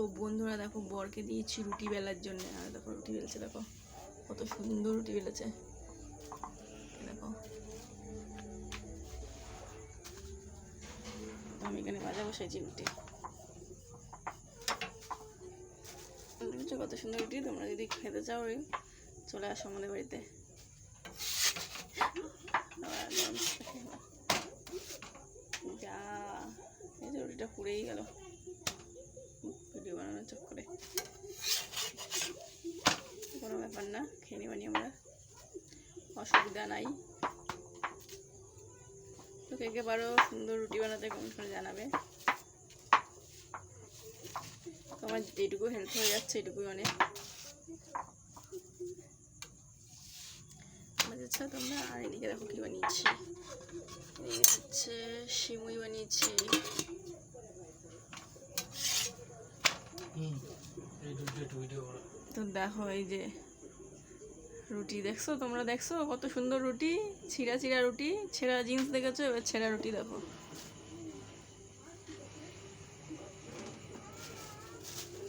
তো বন্ধুরা দেখো বরকে দিয়েছি রুটি বেলার জন্য। আর দেখো রুটি বেলছে, দেখো। কত সুন্দর রুটি বেলেছে। দেখো। আমি এখানে ভাজা বসাইছি রুটি। কত সুন্দর রুটি? তোমরা যদি খেতে চাও চলে আসো আমাদের বাড়িতে। যা, এই যে রুটিটা পুড়েই গেল। ভিডিও বানানোর চক্করে কোনো ব্যাপার না, খেয়ে নিবানি আমরা। অসুবিধা নাই। তো কে কে পারো সুন্দর রুটি বানাতে কমেন্ট করে জানাবে? তো আমার যেটুকু হেল্প হয়ে যাচ্ছে, এটুকুই অনেক। বুঝেছ তোমরা আর এদিকে দেখো কি বানিয়েছি? হচ্ছে সিমুই বানিয়েছি হুম এই দুটো একটু ভিডিও করো তো দেখো এই যে রুটি দেখছ? তোমরা দেখছ? কত সুন্দর রুটি, ছিঁড়া ছিঁড়া রুটি, ছেঁড়া জিন্স দেখেছ? এবার ছেঁড়া রুটি দেখো।